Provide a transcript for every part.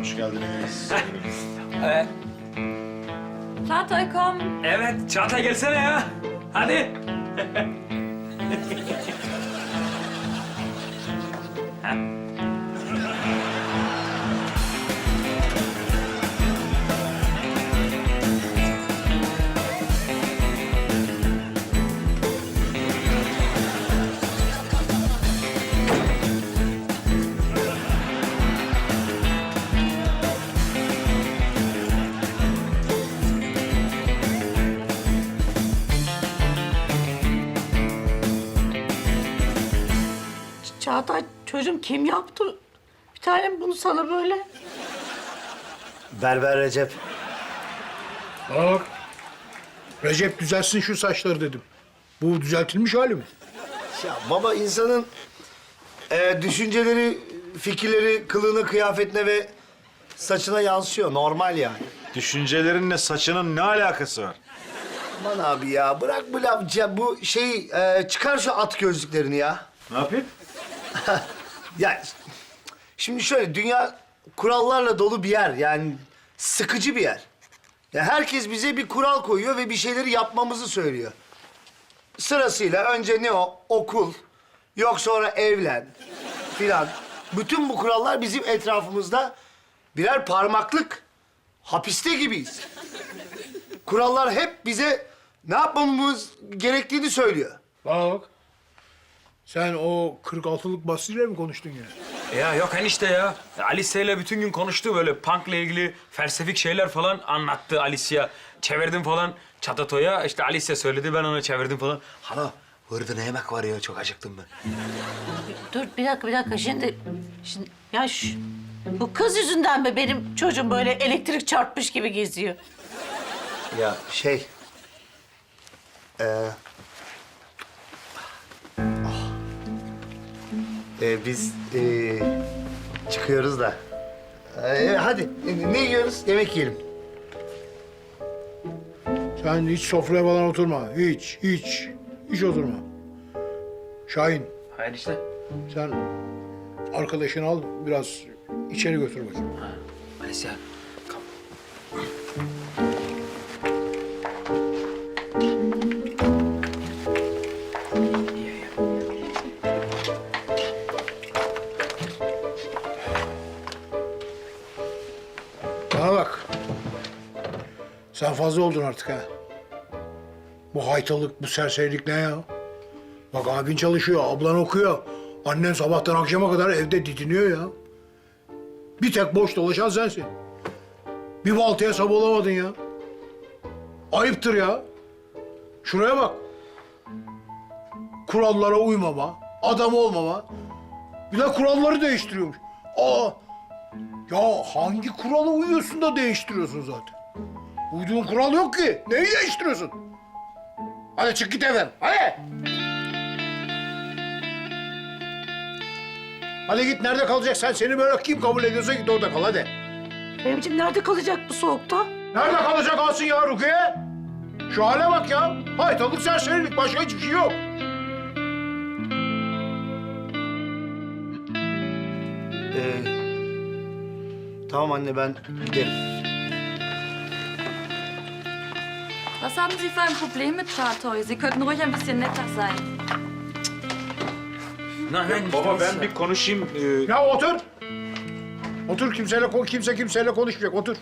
Hoş geldiniz. Evet. Çağatay komm. Evet, Çağatay gelsene ya. Hadi. Çağatay çocuğum kim yaptı? Bir tanem bunu sana böyle. Berber Recep. Bak. Recep düzelsin şu saçları dedim. Bu düzeltilmiş hali mi? Ya baba insanın e, düşünceleri, fikirleri kılığına, kıyafetine ve saçına yansıyor. Normal yani. Düşüncelerinle saçının ne alakası var? Aman abi ya bırak bu laf. Bu şey e, çıkar şu at gözlüklerini ya. Ne yapayım? Ya şimdi şöyle dünya kurallarla dolu bir yer. Yani sıkıcı bir yer. Ya herkes bize bir kural koyuyor ve bir şeyleri yapmamızı söylüyor. Sırasıyla önce ne o? Okul. Yok sonra evlen filan. Bütün bu kurallar bizim etrafımızda birer parmaklık. Hapiste gibiyiz. Kurallar hep bize ne yapmamız gerektiğini söylüyor. Bak. Sen o 46'lık basıyla mi konuştun ya? Ya yok enişte ya. Alice ile bütün gün konuştu böyle punk'la ilgili felsefik şeyler falan anlattı Alice'ya. Çevirdim falan Çatato'ya. İşte Alice söyledi ben ona çevirdim falan. Hala burada ne yemek var ya çok acıktım ben. Dur bir dakika bir dakika şimdi. Şimdi ya şu, bu kız yüzünden mi benim çocuğum böyle elektrik çarpmış gibi geziyor? Ya şey... Ee, Ee, biz ee, çıkıyoruz da. Ee, hadi ne yiyoruz? Yemek yiyelim. Sen hiç sofraya falan oturma. Hiç, hiç. Hiç oturma. Şahin, Hayır işte. sen arkadaşını al, biraz içeri götür bakayım. Ya. Kalk. Bana bak. Sen fazla oldun artık ha. Bu haytalık, bu serserilik ne ya? Bak abin çalışıyor, ablan okuyor. Annen sabahtan akşama kadar evde didiniyor ya. Bir tek boş dolaşan sensin. Bir baltaya sap olamadın ya. Ayıptır ya. Şuraya bak. Kurallara uymama, adam olmama. Bir de kuralları değiştiriyormuş. Aa, ya hangi kurala uyuyorsun da değiştiriyorsun zaten? Uyduğun kural yok ki. Neyi değiştiriyorsun? Hadi çık git evden. Hadi. Hadi git nerede kalacaksan seni böyle kim kabul ediyorsa git orada kal hadi. Fehmi'ciğim nerede kalacak bu soğukta? Nerede kalacak alsın ya Rukiye? Şu hale bak ya. Haytalık serserilik başka hiçbir şey yok. Ee, tamam anne ben giderim. Was haben Sie für ein Problem mit Çağatay? Sie könnten ruhig ein bisschen netter sein. Nein, nein, Baba ben bir konuşayım. Ee, Ya otur. Otur kimseyle kimse kimseyle konuşmayacak otur.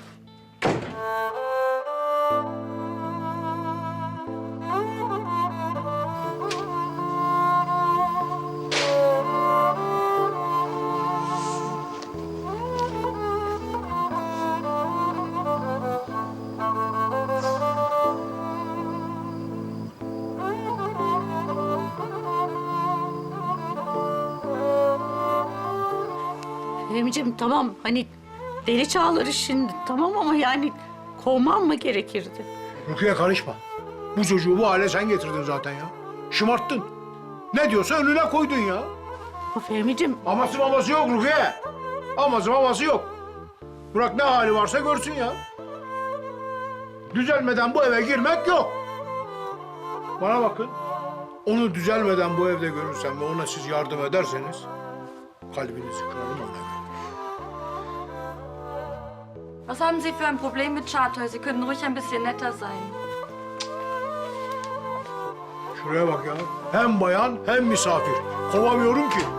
Fehmi'ciğim tamam hani deli çağları şimdi tamam ama yani kovman mı gerekirdi? Rukiye karışma. Bu çocuğu bu hale sen getirdin zaten ya. Şımarttın. Ne diyorsa önüne koydun ya. Ama Fehmi'ciğim Aması maması yok Rukiye. Aması maması yok. Bırak ne hali varsa görsün ya. Düzelmeden bu eve girmek yok. Bana bakın. Onu düzelmeden bu evde görürsem ve ona siz yardım ederseniz kalbinizi kırarım ona göre. Was haben Sie für ein Problem mit Chartoy? Sie könnten ruhig ein bisschen netter sein. Şuraya bak ya. Hem bayan hem misafir. Kovamıyorum ki.